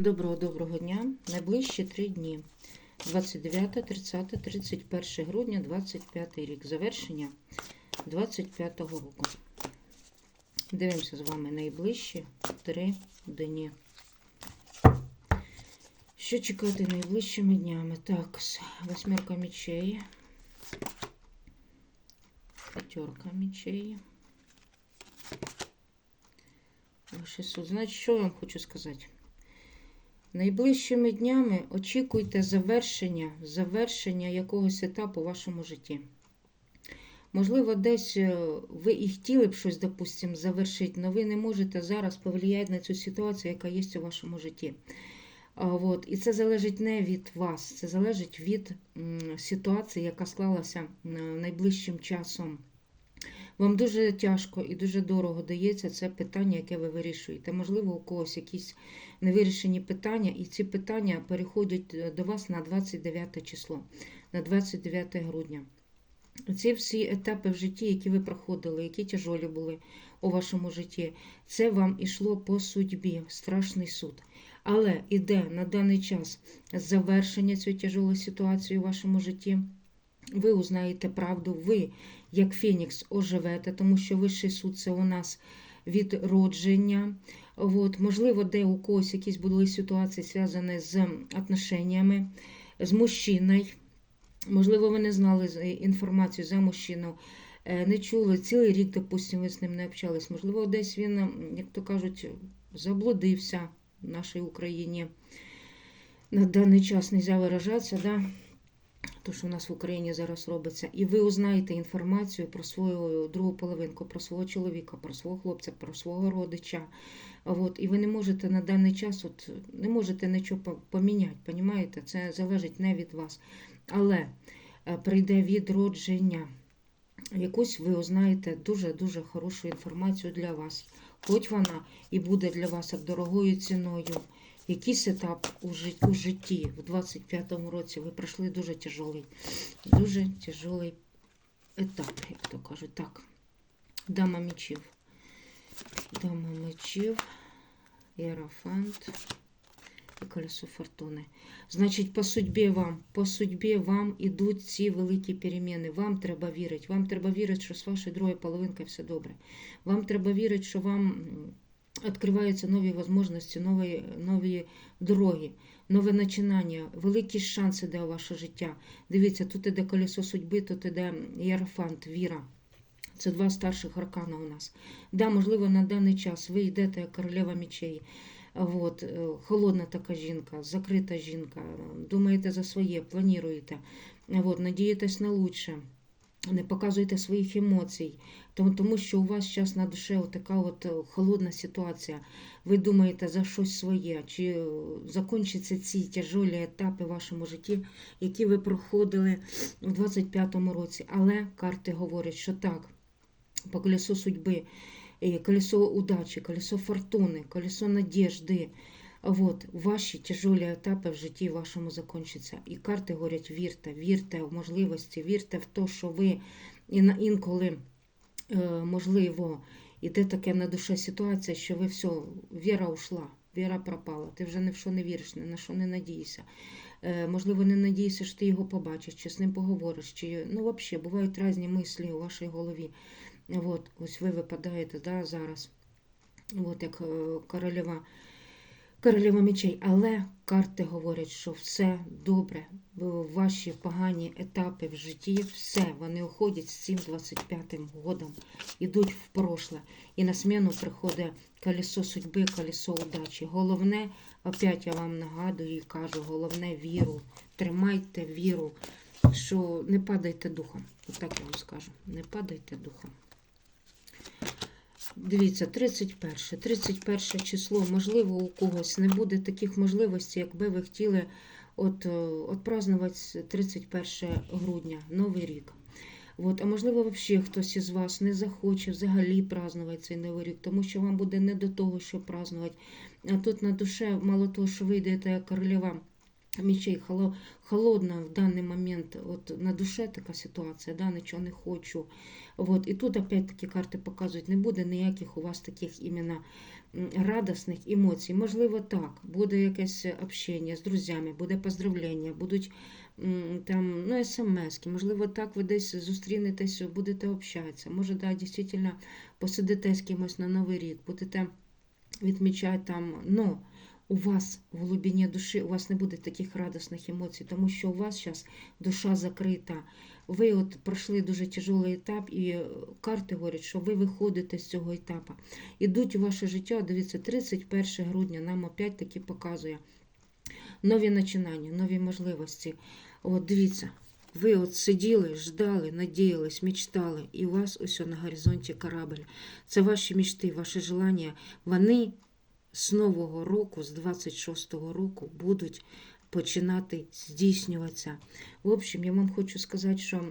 Доброго доброго дня. Найближчі три дні. 29, 30, 31 грудня, 25 рік. Завершення 25 року. Дивимося з вами найближчі три дні. Що чекати найближчими днями? Так, восьмерка мечей. П'ятерка мечей. Суд. Значить, що я вам хочу сказати? Найближчими днями очікуйте завершення, завершення якогось етапу у вашому житті. Можливо, десь е, ви і хотіли б щось, допустимо, завершити, але ви не можете зараз повлияти на цю ситуацію, яка є у вашому житті. От. І це залежить не від вас, це залежить від ситуації, яка склалася найближчим часом. Вам дуже тяжко і дуже дорого дається це питання, яке ви вирішуєте. Можливо, у когось якісь невирішені питання, і ці питання переходять е, до вас на 29 число, на 29 грудня. Ці всі етапи в житті, які ви проходили, які тяжолі були у вашому житті, це вам ішло по судьбі, страшний суд. Але іде на даний час завершення цієї тяжолої ситуації у вашому житті. Ви узнаєте правду, ви, як Фенікс, оживете, тому що вищий суд це у нас відродження. От, можливо, де у когось якісь були ситуації, зв'язані з отношеннями, з мужчиною. Можливо, ви не знали інформацію за мужчину, е, не чули цілий рік, допустимо, ви з ним не общались. Можливо, десь він, як то кажуть, заблудився в нашій Україні. На даний час не можна виражатися, да? То, що у нас в Україні зараз робиться. І ви узнаєте інформацію про свою другу половинку, про свого чоловіка, про свого хлопця, про свого родича. От, і ви не можете на даний час, от, не можете нічого поміняти, понімаєте? Це залежить не від вас. Але е, прийде відродження. Якусь ви узнаєте дуже-дуже хорошу інформацію для вас. Хоч вона і буде для вас дорогою ціною. Якийсь етап у житті, в 25-му році ви пройшли дуже тяжелий, дуже тяжелий етап, як то кажуть. Так, дама мечів. Дама мечів, Єрофант і колесо фортуни. Значить, по судьбі вам, по судьбі вам ідуть ці великі переміни. Вам треба вірити. Вам треба вірити, що з вашою другою половинкою все добре. Вам треба вірити, що вам відкриваються нові можливості, нові, нові дороги, нове починання, великі шанси у ваше життя. Дивіться, тут іде колесо судьби, тут іде Єрофант, віра. Це два старших аркана у нас. Да, можливо, на даний час ви йдете як королева мечей. От, е, холодна така жінка, закрита жінка, думаєте за своє, плануєте, надієтесь на лучше, не показуєте своїх емоцій, тому, що у вас зараз на душе така от е, холодна ситуація. Ви думаєте за щось своє, чи е, закінчаться ці тяжолі етапи в вашому житті, які ви проходили у 25-му році. Але карти говорять, що так, по колесу судьби э, колесо удачи, колесо фортуни, колесо надежди. Вот, ваші тяжелі етапи в житті вашому закінчаться. І карти говорять, вірте, вірте в можливості, вірте в те, що ви інколи, е, можливо, іде таке на душе ситуація, що ви все, віра ушла, віра пропала. Ти вже ні в що не віриш, ні на що не надієшся. Е, Можливо, не надієшся, що ти його побачиш, чи з ним поговориш, чи ну, взагалі бувають різні мислі у вашій голові. От, ось ви випадаєте да, зараз, от як е, королева, королева мечей. Але карти говорять, що все добре. Ваші погані етапи в житті, все, вони уходять з цим 25-м годом, ідуть в прошле. І на зміну приходить колесо судьби, колесо удачі. Головне, опять я вам нагадую і кажу, головне віру. Тримайте віру, що не падайте духом. Отак я вам скажу. Не падайте духом. Дивіться, 31, 31 число, можливо, у когось не буде таких можливостей, якби ви хотіли от, е, от празднувати 31 грудня, Новий рік. От, а можливо, взагалі хтось із вас не захоче взагалі празднувати цей новий рік, тому що вам буде не до того, щоб празднувати. А тут на душе, мало того, що ви йдете як королева мечей, холо- холодна в даний момент, от на душе така ситуація, да, нічого не хочу. От, і тут опять-таки карти показують, не буде ніяких у вас таких іменно радісних емоцій. Можливо, так, буде якесь общення з друзями, буде поздравлення, будуть там, ну, смс-ки, можливо, так ви десь зустрінетесь, будете общатися. Може, да, дійсно посидите з кимось на Новий рік, будете відмічати там, ну, у вас в глибині душі у вас не буде таких радісних емоцій, тому що у вас зараз душа закрита. Ви от пройшли дуже тяжелий етап, і е, карти говорять, що ви виходите з цього етапу. Ідуть у ваше життя, дивіться, 31 грудня нам опять таки показує нові починання, нові можливості. От дивіться, ви от сиділи, ждали, надіялись, мечтали, і у вас ось на горизонті корабль. Це ваші мечти, ваші желання. Вони з нового року, з 26-го року, будуть починати здійснюватися. В общем, я вам хочу сказати, що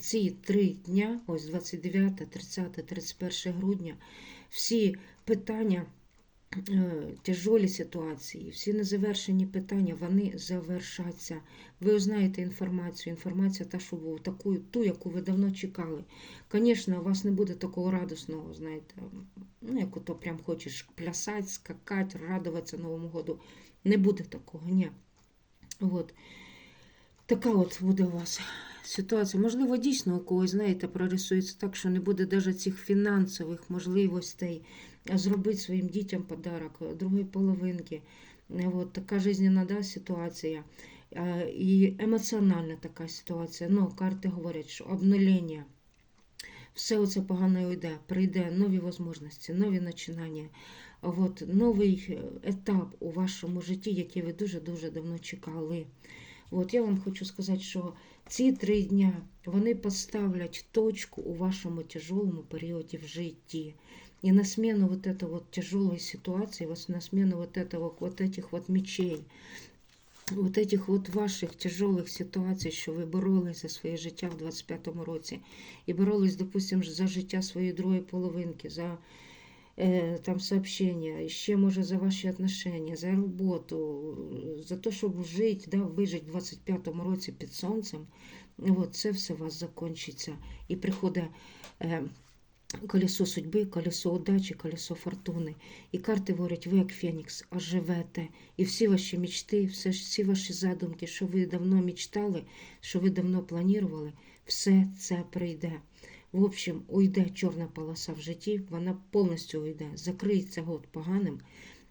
ці три дня, ось 29, 30, 31 грудня, всі питання, тяжолі ситуації, всі незавершені питання, вони завершаться. Ви узнаєте інформацію. Інформація та, що була таку, ту, яку ви давно чекали. Звісно, у вас не буде такого радісного, знаєте, ну, як ото прям хочеш плясати, скакати, радуватися Новому году. Не буде такого, ні. От. Така от буде у вас ситуація. Можливо, дійсно у когось, знаєте, прорисується так, що не буде навіть цих фінансових можливостей зробити своїм дітям подарок другої половинки. От така жизненна да, ситуація. І емоціональна така ситуація. Ну, карти говорять, що обнулення. Все оце погано йде, прийде нові можливості, нові починання. От, новий етап у вашому житті, який ви дуже-дуже давно чекали. От я вам хочу сказати, що ці три дня вони поставлять точку у вашому тяжелому періоді в житті. И на смену вот этой вот тяжелой ситуации, вот на смену вот этого вот этих вот мечей, вот этих вот ваших тяжелих ситуацій, що ви боролись за своє життя в 25-му році, і боролись, допустим, за життя своєї другої половинки, за е, там сообщення, ще може за ваші отношения, за роботу, за те, щоб жити, да, вижити в 25-му році під сонцем, от це все у вас закінчиться. І приходить е, колесо судьби, колесо удачі, колесо фортуни. І карти говорять, ви як Фенікс, оживете. І всі ваші мечти, всі ваші задумки, що ви давно мечтали, що ви давно планували, все це прийде. В общем, уйде чорна полоса в житті, вона повністю уйде, закриється год поганим.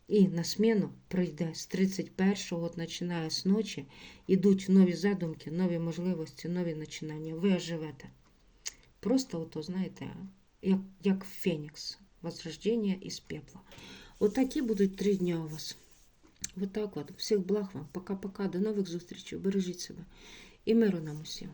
І на смену прийде з 31-го, от починає з ночі, ідуть нові задумки, нові можливості, нові починання. Ви оживете. Просто, ото, знаєте, як, як Фенікс, возрождення із пепла. Отакі будуть три дня у вас. Отак от. Всіх благ вам. Пока-пока. До нових зустрічей. Бережіть себе. І миру нам усім.